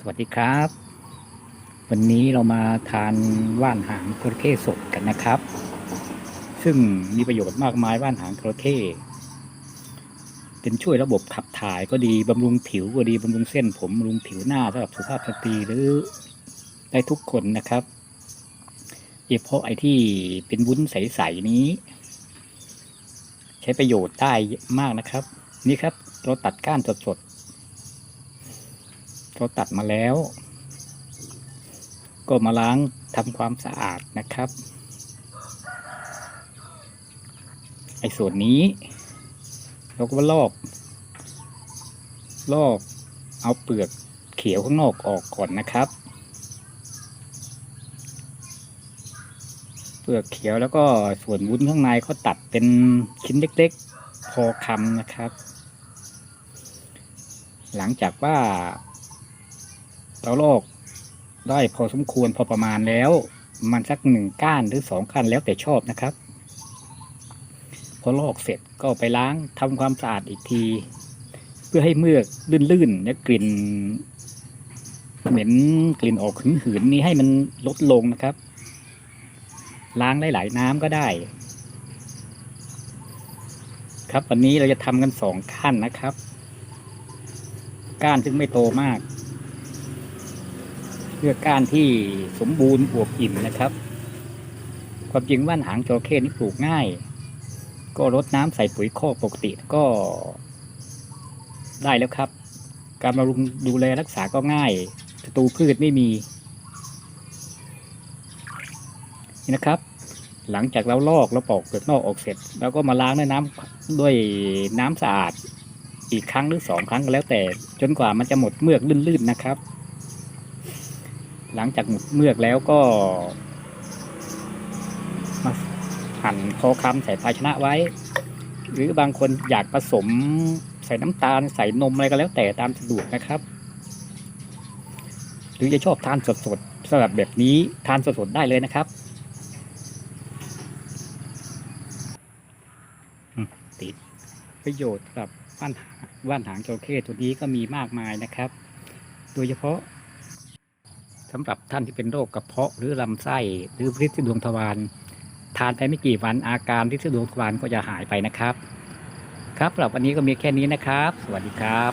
สวัสดีครับ วันนี้เรามาทานว่านหางจระเข้สดกันนะครับ ซึ่งมีประโยชน์มากมายว่านหางจระเข้เป็นช่วยระบบขับถ่ายก็ดีบำรุงผิวก็ดีบำรุงเส้นผมบำรุงผิวหน้าสำหรับสุภาพสตรีหรือได้ทุกคนนะครับเฉพาะไอ้ที่เป็นวุ้นใสๆนี้ ใช้ประโยชน์ได้มากนะครับ นี่ครับเราตัดก้านสดๆ เราตัดมาแล้ว ก็มาล้างทำความสะอาดนะครับไอ้ส่วนนี้เราก็ลอกลอกเอาเปลือกเขียวข้างนอกออกก่อนนะครับ เปลือกเขียวแล้วก็ส่วนวุ้นข้างในเขาตัดเป็นชิ้นเล็กๆ พอคำนะครับ หลังจากว่า เราลอกได้พอสมควรพอประมาณแล้ว มันสักหนึ่งก้านหรือสองก้านแล้วแต่ชอบนะครับ พอลอกเสร็จก็ไปล้างทำความสะอาดอีกที เพื่อให้เมือกลื่นๆและกลิ่นเหม็นกลิ่นออกหืนๆนี้ให้มันลดลงนะครับ ล้างหลายๆน้ำก็ได้ ครับวันนี้เราจะทำกันสองขั้นนะครับ ก้านซึ่งไม่โตมาก เพื่อก้านที่สมบูรณ์อวบอิ่มนะครับ ความจริงว่านหางจระเข้นี่ปลูกง่าย ก็รดน้ำใส่ปุ๋ยคอกปกติก็ ได้แล้วครับ การบำรุงดูแลรักษาก็ง่ายศัตรูพืชไม่มีนี่นะครับ หลังจากเราลอกแล้วปอกเปลือกนอกออกเสร็จแล้วก็มาล้างด้วยน้ำด้วยน้ำสะอาดอีกครั้งหรือสองครั้งก็แล้วแต่ จนกว่ามันจะหมดเมือกลื่นๆนะครับ หลังจากหมดเมือกแล้วก็ มาหั่นพอคำใส่ภาชนะไว้ หรือบางคนอยากผสมใส่น้ำตาลใส่นมอะไรก็แล้วแต่ตามสะดวกนะครับ หรือจะชอบทานสดๆสำหรับแบบนี้ทานสดๆได้เลยนะครับติดประโยชน์สำหรับว่านหาว่านหางจระเข้ตัวนี้ก็มีมากมายนะครับ โดยเฉพาะ สำหรับท่านที่เป็นโรคกระเพาะหรือลำไส้หรือพิษดวงทวารทานไปไม่กี่วันอาการพิษดวงทวารก็จะหายไปนะครับ ครับสำหรับวันนี้ก็มีแค่นี้นะครับ สวัสดีครับ